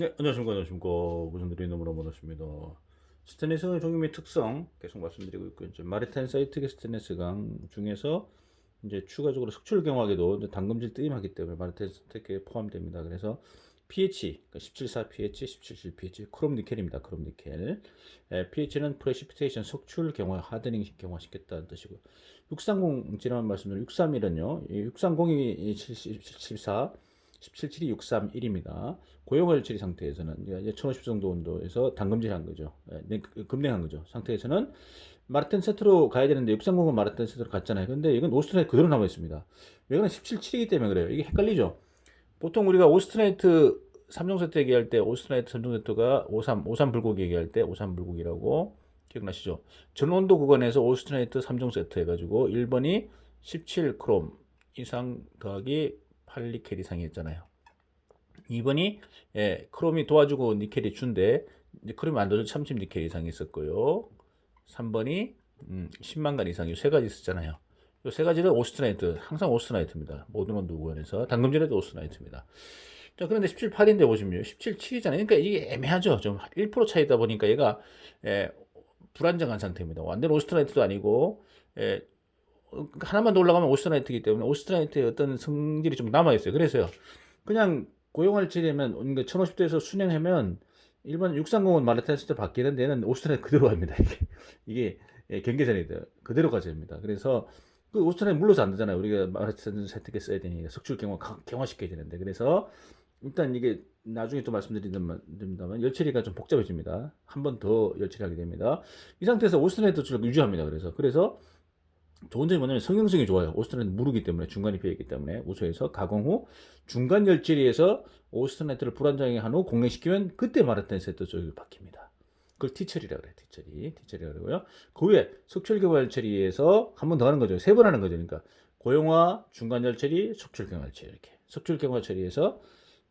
네, 안녕하십니까, 안녕하십니까. 너무나 반갑습니다. 스테인리스 종류 및 특성 계속 말씀드리고 있고, 이제 마리타임 사이트 스테인리스 강 중에서 이제 추가적으로 석출 경화에도 이제 담금질 뜨임하기 때문에 마리타임 사이트에 포함됩니다. 그래서 pH, 그러니까 174 pH, 177 pH, 크롬 니켈입니다. 크롬 니켈. 에, pH는 프레시피테이션 석출 경화, 하드닝 경화시켰다는 뜻이고요. 630 지난 말씀드린 631은요. 630이 74 1772 631입니다. 고용월치리 상태에서는 이제 1050 정도 온도에서 단금질한 거죠. 예, 네, 그- 급냉한 거죠. 상태에서는 마르텐 세트로 가야 되는데 630은 마르텐 세트로 갔잖아요. 근데 이건 오스트라이트 그대로 남아 있습니다. 왜냐면 177이기 때문에 그래요. 이게 헷갈리죠. 보통 우리가 오스트라이트 3종 세트 얘기할 때 오스트라이트 3종 세트가 53 53 불고기 얘기할 때 53 불고기라고 기억나시죠? 전원도 구간에서 오스트라이트 3종 세트 해가지고 1번이 17 크롬 이상 더하기 8 니켈 이상이 했잖아요. 2번이 예, 크롬이 도와주고 니켈이 준데 크롬이 안 도와줘 30 니켈 이상이 있었고요. 3번이 음, 10만 간 이상 이 세 가지 있었잖아요. 이 세 가지는 오스트라이트 항상 오스트라이트입니다. 모든 온도 구간에서 당금질에도 오스트라이트입니다. 자 그런데 17, 8인데 보시면 17, 7이잖아요. 그러니까 이게 애매하죠. 좀 1% 차이다 보니까 얘가 예, 불안정한 상태입니다. 완전 오스트라이트도 아니고 예, 어, 하나만 더 올라가면 오스트라이트이기 때문에 오스트라이트의 어떤 성질이 좀 남아 있어요. 그래서요. 그냥 고용할 지려면 그러니까 1050도에서 순행하면 일반 630은 마르테스트 바뀌는데 얘는 오스트라이트 그대로 갑니다. 이게 이게 예, 경계선이다. 그대로 가져옵니다. 그래서 그 오스트라이트 물러서 안 되잖아요. 우리가 마르테스트 세트게 써야 되니까 석출 경화 경화시켜야 되는데 그래서 일단 이게 나중에 또 말씀드린다면 열처리가 좀 복잡해집니다. 한 번 더 열처리하게 됩니다. 이 상태에서 오스트라이트 를 유지합니다. 그래서 그래서 좋은 점이 뭐냐면 성형성이 좋아요. 오스트라이트 무르기 때문에 중간이 비어있기 때문에 우소에서 가공 후 중간 열처리에서 오스트라이트를 불안정하게 한 후 공랭시키면 그때 마르텐 세트 쪽이 바뀝니다. 그걸 티처리라고 그래요. 티처리. 티처리라고 그러고요. 그 후에 석출경화 열처리에서 한 번 더 하는 거죠. 세 번 하는 거죠. 그러니까 고용화, 중간 열처리, 석출경화 열처리 이렇게. 석출경화 처리에서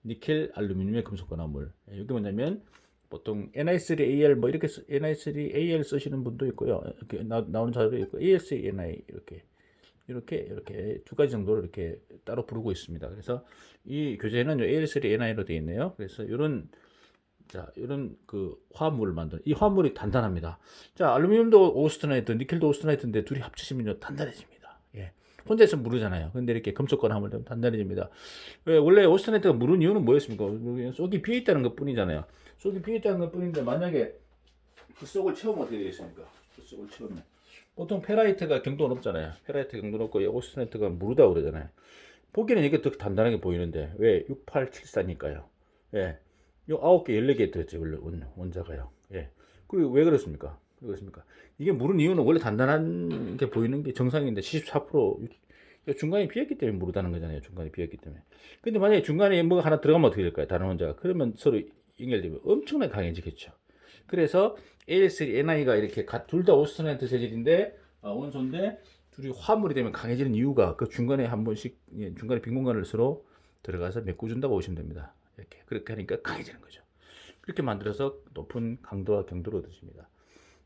니켈, 알루미늄의 금속과 나물. 이게 뭐냐면 보통 NI3AL 뭐 이렇게 쓰- NI3AL 쓰시는 분도 있고요. 이렇게 나, 나오는 자료도 있고 AS-NI 이렇게 이렇게 이렇게 두 가지 정도로 이렇게 따로 부르고 있습니다. 그래서 이 교재는 AL3NI로 되어 있네요. 그래서 이런 자 이런 그 화물을 만드는 이 화물이 단단합니다. 자 알루미늄도 오스트나이트, 니켈도 오스트나이트인데 둘이 합치시면 단단해집니다. 예. 혼자 있으면 무르잖아요. 근데 이렇게 금속과 하면 좀 단단해집니다. 왜 원래 오스트나이트가 무른 이유는 뭐였습니까? 속이 비어 있다는 것 뿐이잖아요. 속이 비어 있다는 것 뿐인데 만약에 그 속을 채우면 어떻게 되겠습니까? 그 속을 채우면 보통 페라이트가 경도가 높잖아요. 페라이트 경도 높고 이 오스트나이트가 무르다 고 그러잖아요. 보기에는 이게 더 단단하게 보이는데 왜 6874니까요. 예. 요 9개 14개 들었죠. 원래 원, 원자가요. 예. 그리고 왜 그렇습니까? 왜 그렇습니까? 이게 무른 이유는 원래 단단한 게 보이는 게 정상인데 74%요 중간에 비었기 때문에 무르다는 거잖아요. 중간에 비었기 때문에. 근데 만약에 중간에 뭐가 하나 들어가면 어떻게 될까요? 다른 원자가. 그러면 서로 연결되면 엄청나게 강해지겠죠. 그래서 AS3NI가 이렇게 둘 다 오스트라이트 재질인데 어, 원소인데 둘이 화물이 되면 강해지는 이유가 그 중간에 한 번씩 예, 중간에 빈 공간을 서로 들어가서 메꿔준다고 보시면 됩니다. 이렇게 그렇게 하니까 강해지는 거죠. 그렇게 만들어서 높은 강도와 경도를 얻으십니다.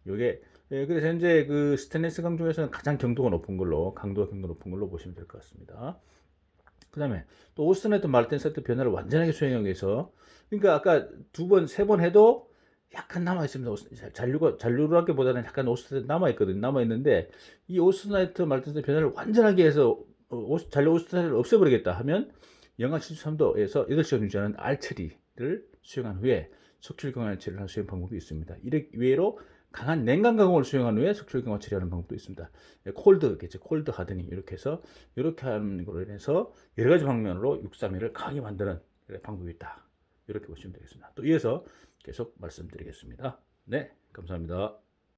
요게 예, 그래서 현재 그 스테인리스 강 중에서는 가장 경도가 높은 걸로 강도와 경도 높은 걸로 보시면 될 것 같습니다. 그 다음에 또 오스트네트 마르텐 세트 변화를 완전하게 수행하기 위해서 그러니까 아까 두 번 세 번 해도 약간 남아 있습니다. 잔류가 잔류라기보다는 약간 오스트네트 남아 있거든요. 남아 있는데 이 오스트네트 마르텐 세트 변화를 완전하게 해서 어, 오스- 잔류 오스트네트를 없애버리겠다 하면 영하 73도에서 8시간 유지하는 R 처리를 수행한 후에 석출 경화 처리를 하는 수행 방법이 있습니다. 이렇게 외로 강한 냉각 가공을 수행한 후에 석출 경화 처리하는 방법도 있습니다. 예, 콜드겠죠. 콜드 하드닝 이렇게 해서 이렇게 하는 걸로 인해서 여러 가지 방면으로 631을 강하게 만드는 방법이 있다. 이렇게 보시면 되겠습니다. 또 이어서 계속 말씀드리겠습니다. 네, 감사합니다.